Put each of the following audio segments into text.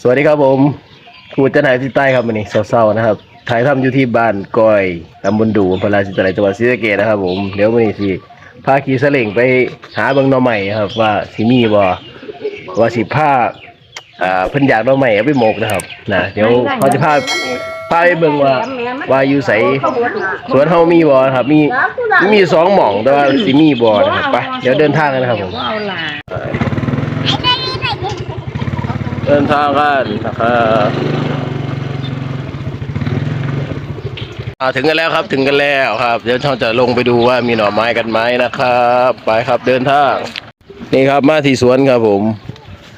สวัสดีครับผมครูจ้านายที่ใต้ครับวันนี้เศร้าๆนะครับถ่ายทำอยู่ที่บ้านก้อยตำบลดูอำเภอราชินีจังหวัดศรีสะเกษนะครับ ผมเดี๋ยววันนี้สิพาขี่สลิงไปหาเบิ่งหน่อใหม่ครับ ว่าสิมีบ่ว่าสิพาอ่าเพิ่นอยากหน่อใหม่เอาไปหมกนะครับนะเดี๋ยวเขาจะพาพาไปเบิ่งว่าว่าอยู่ไสสวนเฮามีบ่ครับ มีมีสองหม่องแต่ว่าสิมีบ่นะครับไปเดี๋ยวเดินทางกันนะครับผมเอาล่ะ ดินทางกันนะครับอ่าถึงกันแล้วครับถึงกันแล้วครับ เดี๋ยวเราจะลงไปดูว่ามีหน่อไม้กันไหมนะครับ ไปครับเดินทาง นี่ครับมาที่สวนครับผม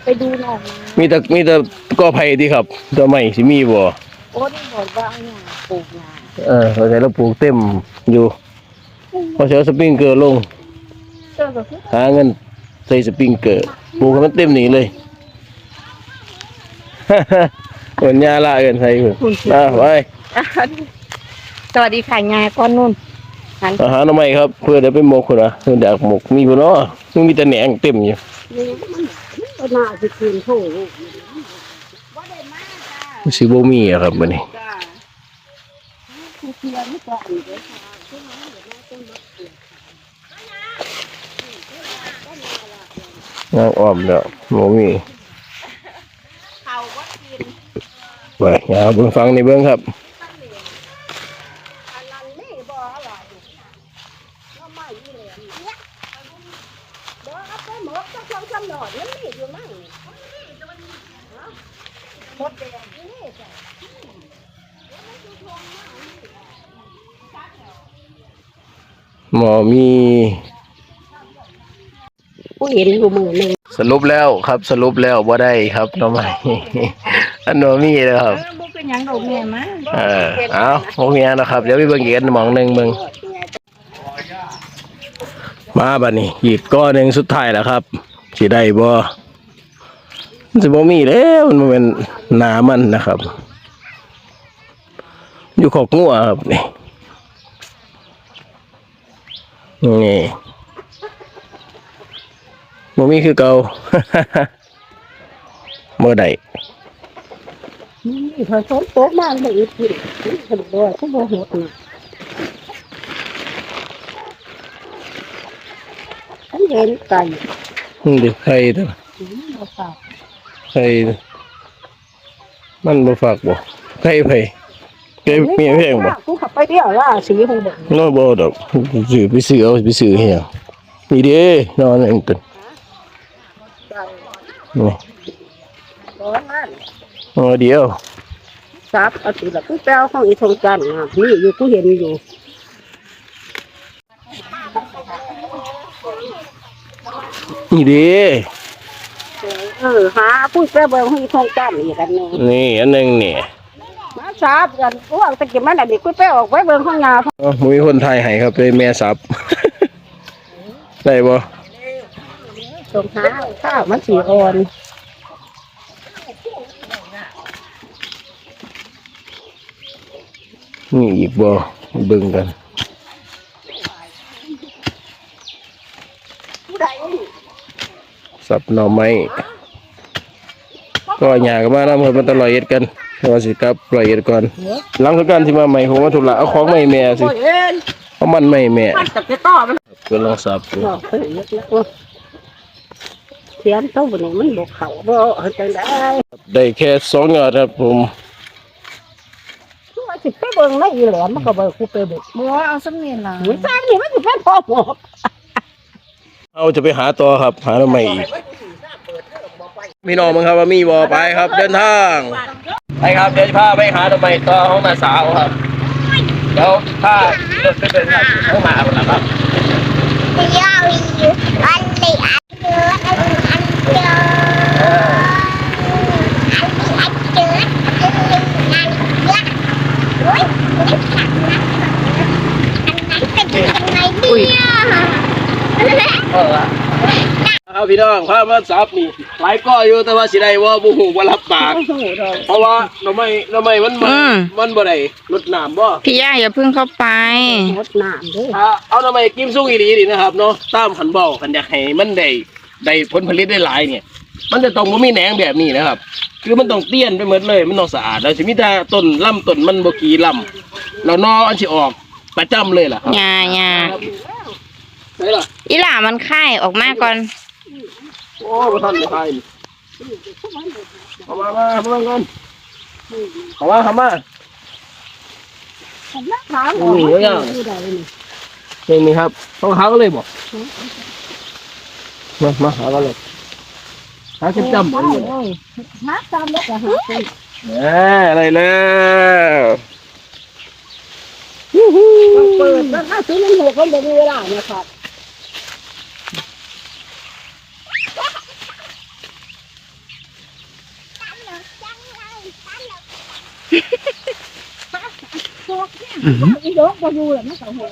ไปดูหน่อยมีแต่มีแต่ก็ไผ่ที่ครับตัวใหม่สิมีบ่โอ้นี่บอกว่าเอาเนี่ยปลูกงาเออเราจะเราปลูกเต็มอยู่พอเช้าสปริงเกอร์ลงเจอกับคือหาเงินใส่สปริงเกอร์ปลูกให้มันเต็มนี่เลย เหมือนยาละเกินใส่เพิ่นอะไปสวัสดีค่ะยายก้อนนุ่นหันอาหารทำไมครับ เพื่อได้ไปหมกคนนะเพื่ออยากหมกมีบ่เนาะมันมีแต่แหนงเต็มอยู่นี่มันน่าจะคืนโถสิบ่มีอะครับมื้อนี้จ้าเพียงก่อนเดี๋ยวงางอ้อมแล้วบ่มี เขาก็กิน ไปอย่าเบิ่งฟังนี่เบิ่งครับอันนั้นนี่บ่อร่อยก็ไม่อีเหลมเนี่ยเดี๋ยวเอาไปหมกจะช่องคำหนอดมันนี่อยู่มั่งหมดแดงนี่จ้ะหมอมีผู้เห็นอยู่มือหนึ่งสรุปแล้วครับสรุปแล้วบ่ได้ครับทำไม อันบ่มีแล้วครับบุกเป็นยังดอกแม่มาเออเอาบ่มีอันนะครับ เดี๋ยวไปเบิ่งอีกอันหมองหนึงเบิ่งมาบัดนี้อีกก้อนหนึงสุดท้ายแล้วครับสิได้บ่มันสิบ่มีแล้วมันบ่แม่นหนามันนะครับ อยู่ขอกงัวครับนี่นี่บ่มีคือเก่าบ่ได้ นี่เขาชนโป๊กมากเลยอีกทีสนุกด้วยเขาบอกหมดนะฉันเห็นไก่นี่ดิไข่เด้อไข่มันบ่ฝากบ่ไข่ไผไก่เมียแพงบ่กูขับไปเที่ยวล่าสีของเด็กน้อบ่ดอกซื้อไปซื้อเอาไปซื้อเฮียนี่เด้นอนอันตันนี่ร้อนนั่ นเอาเดียวซับเอาตีละกูแป้วของอีทงจันทร์นะนี่อยู่กูเห็นอยู่นี่เด้เออหากูแป้วเบอร์ของอีทงจันทร์อีกอันหนึงนี่อันหนึงนี่มาซับกันกูเอาตะกี้มันอันนี้กูแป้วออกไว้เบอร์ของงาเอ้ามีคนไทยให้ครับเป็นแม่สับ ได้บ่ ตรงหาข้าวมันสีอ่อน นี่อีกบ่เบิ่งกันสับหน่อไม้ก็หยากันมาน้ำเพิ่นมันตลอยเอ็ดกันแต่ว่าสิกลับปล่อยเอ็ดก่อนหลังสงกรารที่มาใหม่ผมมาธุระเอาของใหม่แม่สิโอ้ยเอ็นเอามันใหม่แม่มันจะไปต่อมันก็ลองสับดูบอกเฮ้ยเยอะแล้วเสียนเต้าบนนี้มันบอกเขาบ่เฮ็ดจังได๋ได้แค่สองยอดครับผมว่า สิไปเบิ่งในอีแหลมมันก็เบิ่งกูไปเบิ่งบัวเอาสักนิดละมันสร้างนี่มันสิเป็นพ่อหมอกเอาจะไปหาต่อครับ หาหน่อไม้อีกพี่น้องมึงครับว่ามีบ่ไปครับ เดินทางไปครับเดี๋ยวจะพาไปหาหน่อไม้ต่อของน้าสาวครับเดี๋ยวพาเดินไปเดินทางเข้ามาครับยาวอยู่อันนี้อันเดียวอันนี้อันเดียวอันนี้อันเดียวอันนี้อันเดียวโอ้ยไม่ขัดนะอันนั้นเป็นยังไงเนี่ยครับพี่น้องพามาสับนี่หลายก้ออยู่แต่ว่าสิได้ว่าบ่ฮู้บ่รับปาก เพราะว่าหน่อไม้หน่อไม้มันบ่มันบ่ได้รดน้ำบ่พี่ย่าอย่าเพิ่งเข้าไปหมดน้ำเด้อถ้าเอาหน่อไม้กิมซุ่งอีหลีนี่นะครับเนาะตามขันบอกกันอยากให้มันได้ได้ผลผลิตได้หลายเนี่ย มันจะต้องบ่มีแหนงแบบนี้นะครับ คือมันต้องเตี้ยนไปหมดเลย มันต้องสะอาดแล้วสิมีแต่ต้นลำต้นมันบ่กี่ลำแล้วนออันสิออกประจำเลยล่ะครับหญ้าหญ้าใช่ล่ะอีหล่ามันไข่ออกมาก่อน โอ้บ่ทันได้ทายนี่เข้ามามาเบิ่งกันเข้ามาเข้ามาผมนักถามออกนี่ยาวๆคือได้นี่นี่นี่ครับต้องหากันเลยบ่มามาหากันเลย หาจำจำได้เลยนักตามแล้วก็หาไปแหมอะไรแล้วมันเปิดแล้วถ้าซื้อมันหัวคนบ่มีเวลาเนี่ยครับพวกเนี่ยอีดอกบ่อยู่แล้วมันก็หัว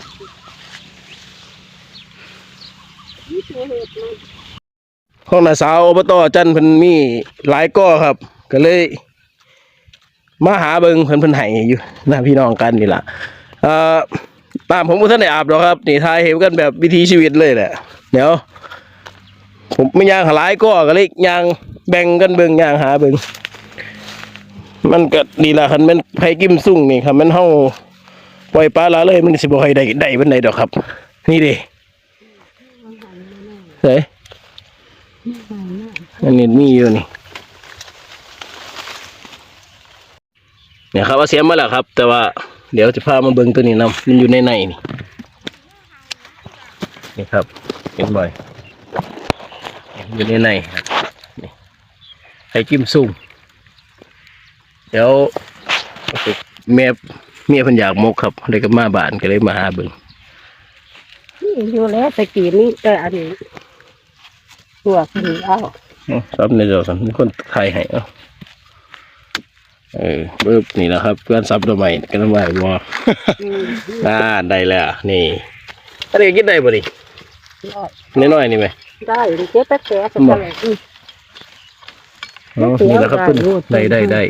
นี่คือเหตุมัน ห้องนาสาวอบตจันทร์เพิ่นมีหลายก้อครับ ก็เลย มาหาเบิงเพิ่นเพิ่นให้อยู่นะพี่น้องกันนี่ล่ะเอ่อตามผมบ่ทันได้อาบหรอกครับนี่ทายเห็นกันแบบวิถีชีวิตเลยแหละเดี๋ยว ผมไม่ย่างหลายก้อก็เลยย่างแบ่งกันเบิงย่างหาเบิงมันก็ดีละคันมันไผกิมซุ่งนี่ครับมันเฮาปล่อยปลาละเลยมันสิบ่ค่อยได้ได้ปานใดดอกครับ นี่ด้เฮ้ อันนี้มีอยู่นี่เนี่ยครับเอาเสียมมาแล้วครับ แต่ว่าเดี๋ยวจะพามาเบิ่งตัวนี้นำมันอยู่ในในนี่นี่ครับเห็นบ่อยอยู่ในในครับนี่ไข่กิ้มซุ่มเดี๋ยวแม่เมียพันอยากมกครับเลยก็มาบ้านก็เลยมาหาเบิ่งนี่อยู่แล้วตะกี้นี่แต่อันนี้ ตัวคือเอาอ๋อครับในเดี๋ยวสันมีคนไทยให้เอ้าเออเบิบนี่แหละครับเพื่อนซับตัวใหม่กันทำไมวะอืมอ่าได้แล้วนี่อันนี้กินได้บ่ดิน้อยๆนี่ไหมได้เจ๊แป๊ะแป๊ะสักอะไรอืมอ๋อนี่แหละครับคุณได้ได้ได้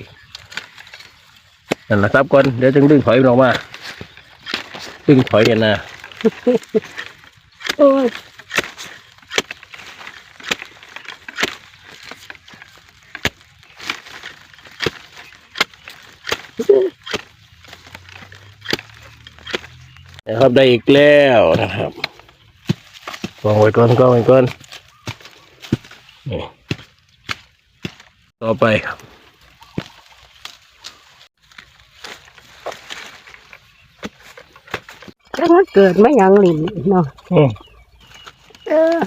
นั่นแหละครับก่อนเดี๋ยวจึงดึงถอยมันออกมาดึงถอยกันนะโอ้ย นะครับได้อีกแล้วนะครับวางไว้ก่อนก็ไว้ก่อนนี่ต่อไปครับแล้วมันเกิดไม่ยังหลินเนาะอืมเออ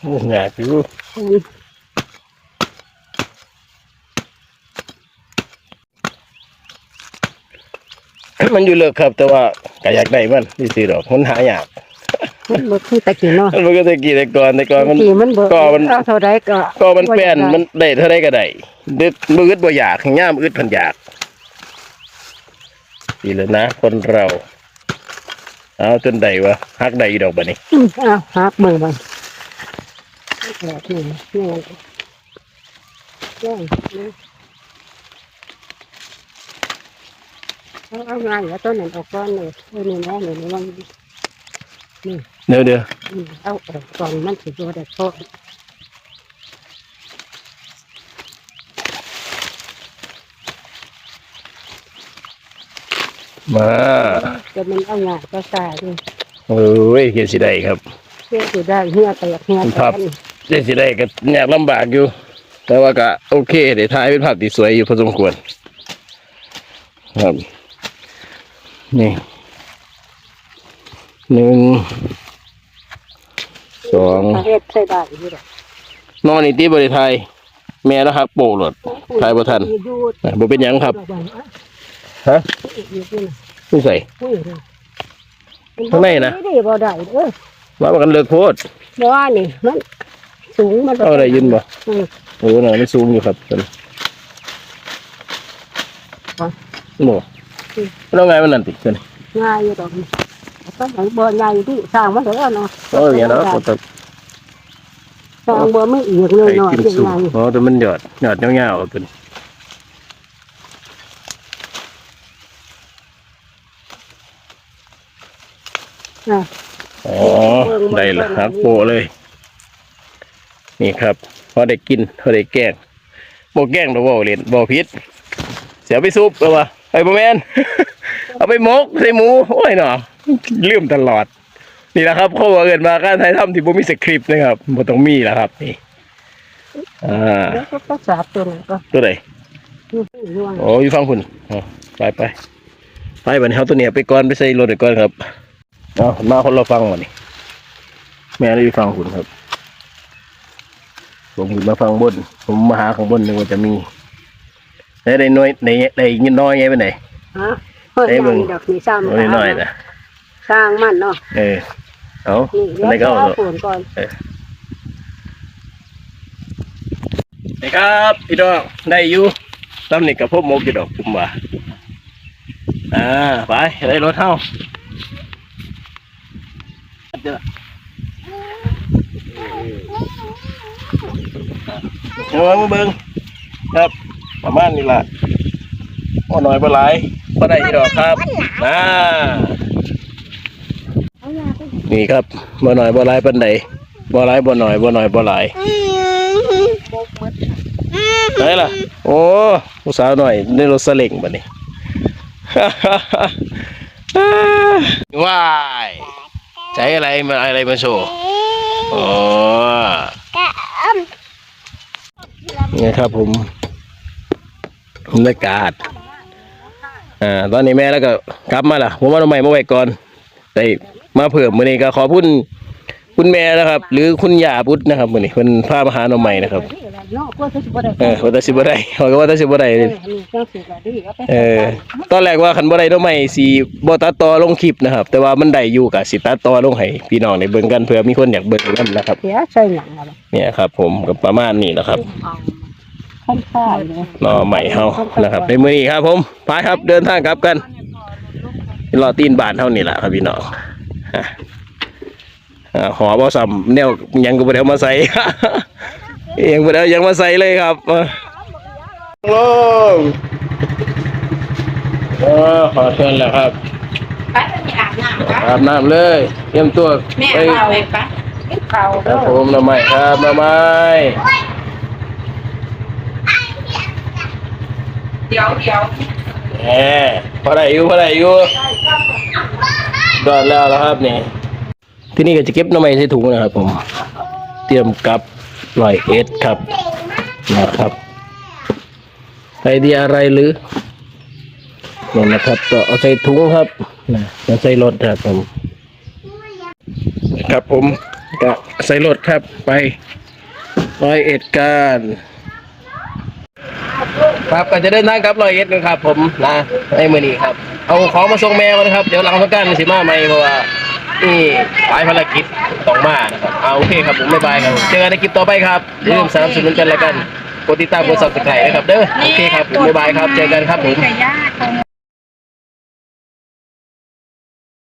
โอ้งาอยู่ มมันอยู่เลิกครับ แต่ว่าก็อยากได้มันที่ซื้อดอกมันหายากมันบ่คือตะกี้เนาะมันก็จะกี่แต่ก่อนแต่ก่อนมันตะกี้มันบ่ก็มันเอาเท่าใดก็ก็มันแป้นมันได้เท่าไรก็ได้ดึกมืออึดบ่อยากย่ามอึดพันอยากดีแล้วนะ คนเราเอาจนใดวะฮักใดอีดอกบัดนี้อืมเอาหักเบิ่งมันแบบนี้นี่แย่งน เอาเอางานแล้วต้นนั้นออกก่อนเลยเออนี่แน่นี่นี่มันเดี๋ยวเดี๋ยวเอาออกก่อนมันสิบ่ได้พอมาจะมันเอางานก็ตายด้วยโอ้ยเกียสิได้ครับเพื่อสิได้เหี้ยแตกเหี้ยแตครักเกียสิได้ก็ยากลำบากอยู่ แต่ว่าก็โอเคเดี๋ยวถ่ายเป็นภาพที่สวยอยู่พอสมควรครับ นี่หนึ่งสองเฮ็ดใส่ได้อยู่ดอกนอนนี่ตีบริไทย แม่แล้วฮักโปกหลดถ่ายบ่ทันอยู่อะบ่เป็นหยังครับฮะอยู่ที่น่ะไม่ใส่อุ้ยเด้อข้างในนะดีบ่ได้เด้อว่ามันกันเลิกโพดบ่ว่านี่มันสูงมันเอาได้ยินบ่อืมโอ้น่ะมันสูงอยู่ครับต อนนี้อ๋อโม่แล้วไงมันนั่นติตอนนี้ง่ายอยู่ดอกนี่ต้องให้บ่ใหญ่ที่สร้างมันเด้อเนาะโอ้ยอย่างนั้นก็ต้องสร้างบ่มีอีกเลยไปเนาะกินยังสูงไงอ๋อแต่มันหยอดหยอดยาวๆตัวนี้อ๋อได้ละฮักโปะเลย นี่ครับพอได้กินพอได้แกล้งบ่แกล้งดอกบ่เล่นบ่ผิดเสียไปซุปเอาวะ ไอ้บ่แม่นเอาไปหมกใส่หมูโอ้ยเนาะลืมตลอด นี่แหละครับเขาบอกเกินมาการถ่ายทำที่บ่มีสคริปต์นะครับบ่ต้องมีแล้วครับ นี่อ่าแล้วก็ก็สาบตัวนั้นก็ตัวไหนอยู่ห่วงโอ้ยฟังคุณอ๋อไปไปไปบัดนี้เฮาตัวเนี้ยไปก่อนไปใส่รถไปก่อนครับเอามาคนเราฟังบัดนี้แม่ได้ฟังคุณครับผมขึ้นมาฟังบน ผมมาหาข้างบนนึกว่าจะมี ได้ได้น้อยได้ได้ยินน้อยไงไปไหนฮะเพิ่นเอ้ยมึงดอกนี่ซ้ำน้อยน้อยนะสร้างมันเนาะเออเอานี่อันไหนเดี๋ก็ยวเอาเอาเถอะฝนก่อนนี่ครับพี่น้องได้อยู่ตำหนิกับพวกมกอยู่ดอกคุมว่าอ่าไปได้รถเท่าเดี๋ยวมาเบิ่งครับ ประมาณนี้ล่ะบ่น้อยบ่หลายบ่ได้อยู่ดอกครับอ่านี่ครับบ่น้อยบ่หลายปานใดบ่หลายบ่น้อยบ่น้อยบ่หลายไหนล่ะ โอ้ผู้สาวหน่อยในรถสลิงบัดนี้ว้ายใช้อะไรมาอะไรมาโชว์โอ้กะอ้ำนี่ครับผม บรรยากาศอ่าตอนนี้แม่แล้วก็กลับมาล่ะผมว่าทำไมมาไว้ก่อนได้มาเพิ่มมื้อนี้ก็ขอบคุณคุณแม่นะครับ หรือคุณย่าพุทธนะครับมื้อนี้เพิ่นพามาหาหน่อใหม่นะครับนี่แหละเนาะกลัวจะสิบ่ได้เออว่าแต่สิบ่ได้เขาก็ว่าแต่สิบ่ได้เออนี่จังสิก็ดีเอาไปเออตอนแรกว่าคันบ่ได้ดอกไม้สิบ่ตัดต่อลงคลิปนะครับ แต่ว่ามันได้อยู่ก็สิตัดต่อลงให้พี่น้องได้เบิ่งกันเผื่อมีคนอยากเบิ่งนํนะครับเสียใส่หยังอะไรเนี่ยครับผมก็ประมาณนี้นะครับ ค่อนข้างเลยหน่อใหม่เฮานะครับในมื้อนี้ครับ ผมไปครับเดินทางกลับกันรอตีนบานเท่านี้แหละครับพี่น้องอะอ่าหอบ่ซ้ำแนวหยังก็บ่ได้เอามาใส่ยังบ่ได้เอาหยังมาใส่เลยครับมาลงเออขอเชิญแล้วครับไปไปอาบน้ำปะอาบน้ำเลยเตรียมตัวแม่ไปเอาไปปะเขาครับผมหน่อไม้ครับหน่อไม้ เดี๋ยวเดี๋ยวแหมพอได้อยู่พอได้อยู่ดอดแล้วแล้วครับนี่ ที่นี่ก็จะเก็บน่อไม้ใส่ถุงนะครับผม เตรียมกับลอยเอสครับนะครับไอเดียอะไรหรือนี่นะครับก็เอาใส่ถุงครับนะแล้วใส่รถครับผมครับผมก็ใส่รถครับไปร้อยเอ็ดกัน ครับก็จะเดินทางกลับร้อยเอ็ดกันครับ ผมนะในมือนี้ครับ เอาของมาส่งแมวนะครับ เดี๋ยวหลังสงกการสิมาใหม่เพราะว่านี่หลายภารกิจต้องมานะครับเอาโอเคครับผมบ๊ายบายครับเจอกันในคลิปต่อไปครับอย่าลืมสนับสนุนกันแล้วกันกดติดตามกดซับสไครต์นะครับเด้อโอเคครับผมบ๊ายบายครับเจอกันครับผม